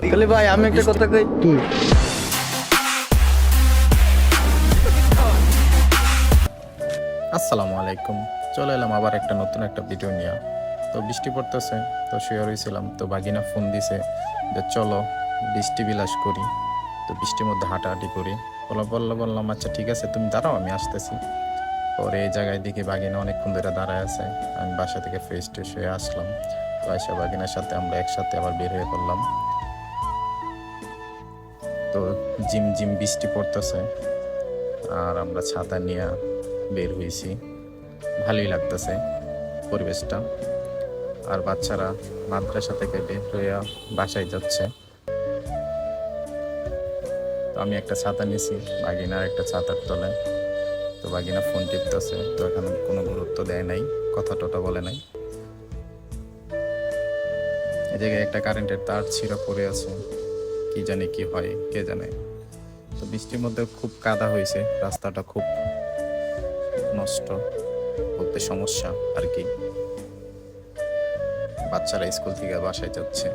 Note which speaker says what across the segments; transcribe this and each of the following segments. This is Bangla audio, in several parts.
Speaker 1: তাহলে ভাই আমি একটা কথা কই?
Speaker 2: কি
Speaker 3: আসসালামু আলাইকুম। চলে এলাম আবার একটা নতুন একটা ভিডিও নিয়ে। তো বৃষ্টি পড়তেছে তো শুয়ে রয়েছিলাম তো বাগিনা ফোন দিছে যে চলো বৃষ্টি বিলাস করি তো বৃষ্টির মধ্যে হাঁটাহাঁটি করি। বলো বলল বললাম আচ্ছা ঠিক আছে তুমি দাঁড়াও আমি আসতেছি। পরে এই জায়গায় দিকে বাগিনা অনেকক্ষণ ধরে দাঁড়ায় আছে। আমি বাসা থেকে ফ্রেশ ট্রেশ হয়ে আসলাম। তো আয়সা বাগিনার সাথে আমরা একসাথে আবার বের হয়ে পড়লাম। তো জিম জিম বৃষ্টি পড়তেছে। আর আমরা ছাতা নিয়ে বের হয়েছি। ভালোই লাগতেছে পরিবেশটা। আর বাচ্চারা মাদ্রাসা থেকে বের হয়ে বাসায় যাচ্ছে। তো আমি একটা ছাতা নিয়েছি, বাগিনার একটা ছাতার তলে। তো বাগিনা ফোন টিপতেছে, তো এখানে কোনো গুরুত্ব দেয় নাই, কথা টটা বলে নাই। এই জায়গায় একটা কারেন্টের তার ছিঁড়া পড়ে আছে। কি জানে কি হয়, কে জানে। তো বৃষ্টির মধ্যে খুব কাদা হয়েছে, রাস্তাটা খুব নষ্ট, বলতে সমস্যা আর কি। বাচ্চারা স্কুল থেকে বাসায় যাচ্ছে।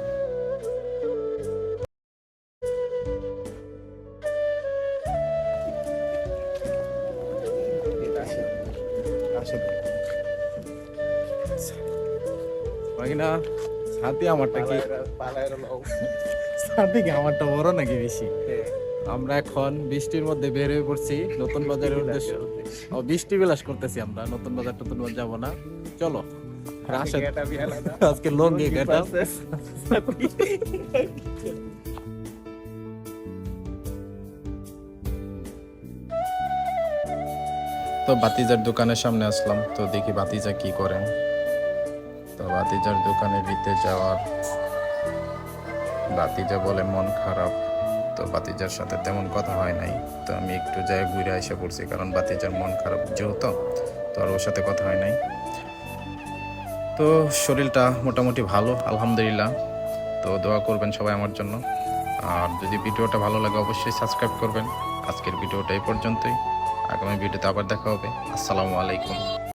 Speaker 3: না সাথে আমারটা কি? সাথে কি আমারটা বড় নাকি বেশি? আমরা এখন বৃষ্টির মধ্যে বের হয়ে পড়ছি নতুন বাজারের উদ্দেশ্যে। ও বৃষ্টি বিলাস করতেছি আমরা নতুন বাজার নতুন বাজার যাব না। চলো আজকে লঙ্গি গেটা তো বাতিজার দোকানের সামনে আসলাম তো দেখি বাতিজা কি করেন। তো বাতিজার দোকানে ভিতরে যাওয়ার বাতিজা বলে মন খারাপ। তো বাতিজার সাথে তেমন কথা হয় নাই। তো আমি একটু যাই ঘুরে এসে পড়ছি, কারণ বাতিজার মন খারাপ যেহেতু, তো আর ওর সাথে কথা হয় নাই। তো শরীরটা মোটামুটি ভালো, আলহামদুলিল্লাহ। তো দোয়া করবেন সবাই আমার জন্য। আর যদি ভিডিওটা ভালো লাগে, অবশ্যই সাবস্ক্রাইব করবেন। আজকের ভিডিওটা এই পর্যন্তই। আগামী ভিডিওতে আবার দেখা হবে। আসসালামু আলাইকুম।